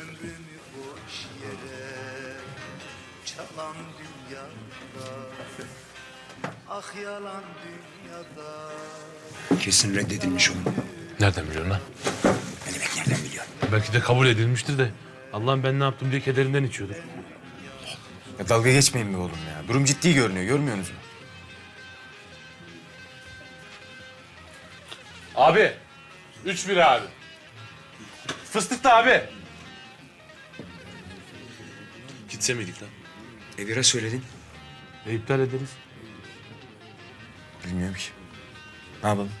ömrümü boş yere çalan dünyada ah yalan dünyada Kesin reddedilmiş oğlum. Nereden biliyorsun lan? Ne demek nereden biliyorsun? Belki de kabul edilmiştir de. Allah'ım ben ne yaptım diye kederinden içiyordur. Ya dalga geçmeyin be oğlum ya. Durum ciddi görünüyor. Görmüyorsunuz mu? Abi. Üç bir abi. Fıstık da abi. Gitse miydik lan? Evir'e söyledin. E, iptal ederiz. Bilmiyorum ki. Ne yapalım?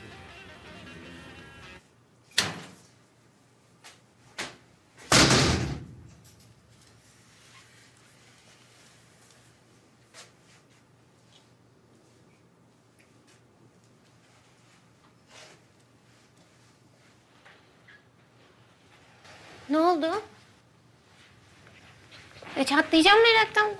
Ne oldu? E çatlayacağım meraktan.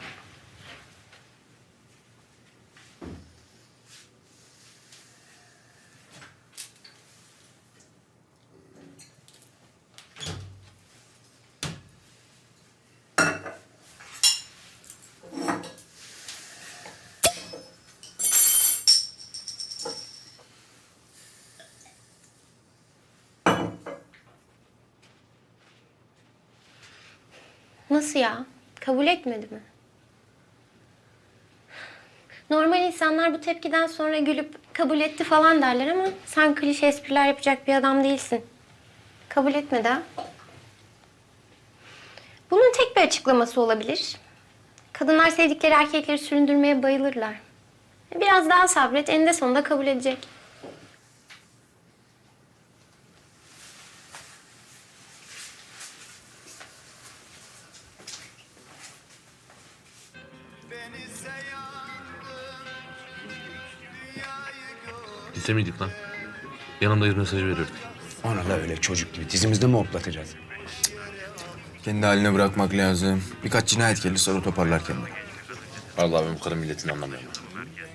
Nasıl ya? Kabul etmedi mi? Normal insanlar bu tepkiden sonra gülüp kabul etti falan derler ama sen klişe espriler yapacak bir adam değilsin. Kabul etmedi ha? Bunun tek bir açıklaması olabilir. Kadınlar sevdikleri erkekleri süründürmeye bayılırlar. Biraz daha sabret, eninde sonunda kabul edecek. Gitse miydik lan? Yanımda mesajı verirdik. Ona da öyle çocuk gibi dizimizde mi hoplatacağız? Kendi haline bırakmak lazım. Birkaç cinayet gelir sonra toparlar kendini. Vallahi ben bu kadın milletini anlamıyorum.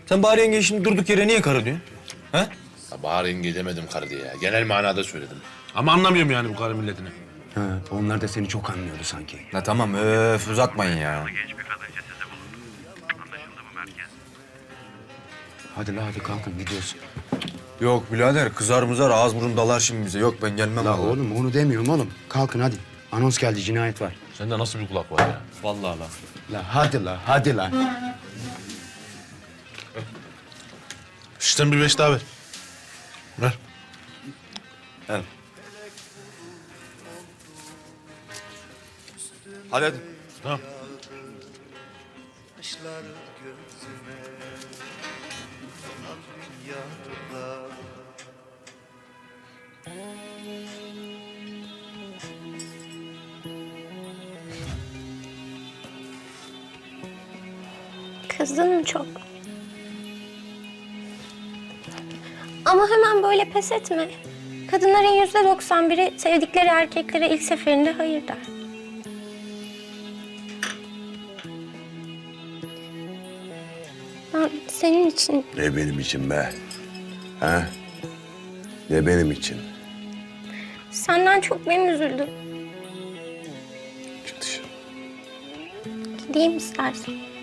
Sen bari yenge şimdi durduk yere niye karı diyorsun? Ha? Ya Bahar yenge demedim karı diye ya. Genel manada söyledim. Ama anlamıyorum yani bu karı milletini. Ha, onlar da seni çok anlıyordu sanki. La tamam öf uzatmayın ya. Hadi la hadi kalkın gidiyoruz. Yok birader kızar mızar ağız burun dalar şimdi bize. Yok ben gelmem La vallahi. oğlum onu demiyorum oğlum. Kalkın hadi. Anons geldi cinayet var. Sende nasıl bir kulak var ya? Vallahi la. La hadi la hadi la. Şişten bir beş daha ver. Ver. Gel. Hadi hadi. Tamam. Kızdın mı çok? Ama hemen böyle pes etme. Kadınların yüzde doksan biri sevdikleri erkeklere ilk seferinde hayır der. Ben senin için Ne benim için be? Ha? Ne benim için? senden çok ben üzüldüm. Çık dışarı. Gideyim istersen.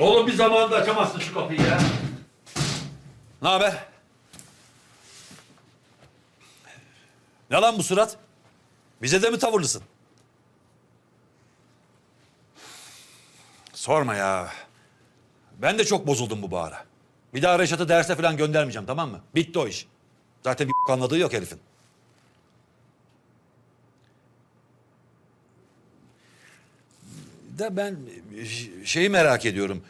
Oğlum bir zamanında açamazsın şu kapıyı ya. Ne haber? Ne lan bu surat? Bize de mi tavırlısın? Sorma ya. Ben de çok bozuldum bu bahara. Bir daha Reşat'ı derse falan göndermeyeceğim tamam mı? Bitti o iş. Zaten bir anladığı yok herifin. De ben ş- şeyi merak ediyorum.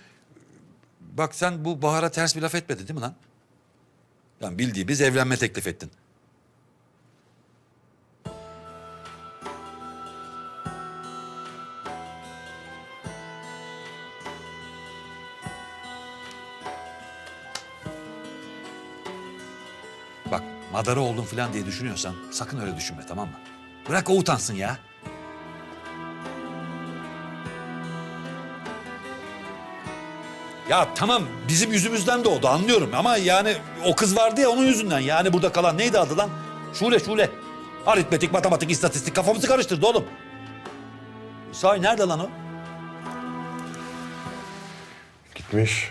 Bak sen bu Bahar'a ters bir laf etmedin değil mi lan? Yani bildiğimiz evlenme teklif ettin. Bak madara oldum falan diye düşünüyorsan sakın öyle düşünme tamam mı? Bırak o utansın ya. Ya tamam bizim yüzümüzden doğdu anlıyorum ama yani o kız vardı ya onun yüzünden. Yani burada kalan neydi adı lan? Şule şule. Aritmetik, matematik, istatistik kafamızı karıştırdı oğlum. Sahi nerede lan o? Gitmiş.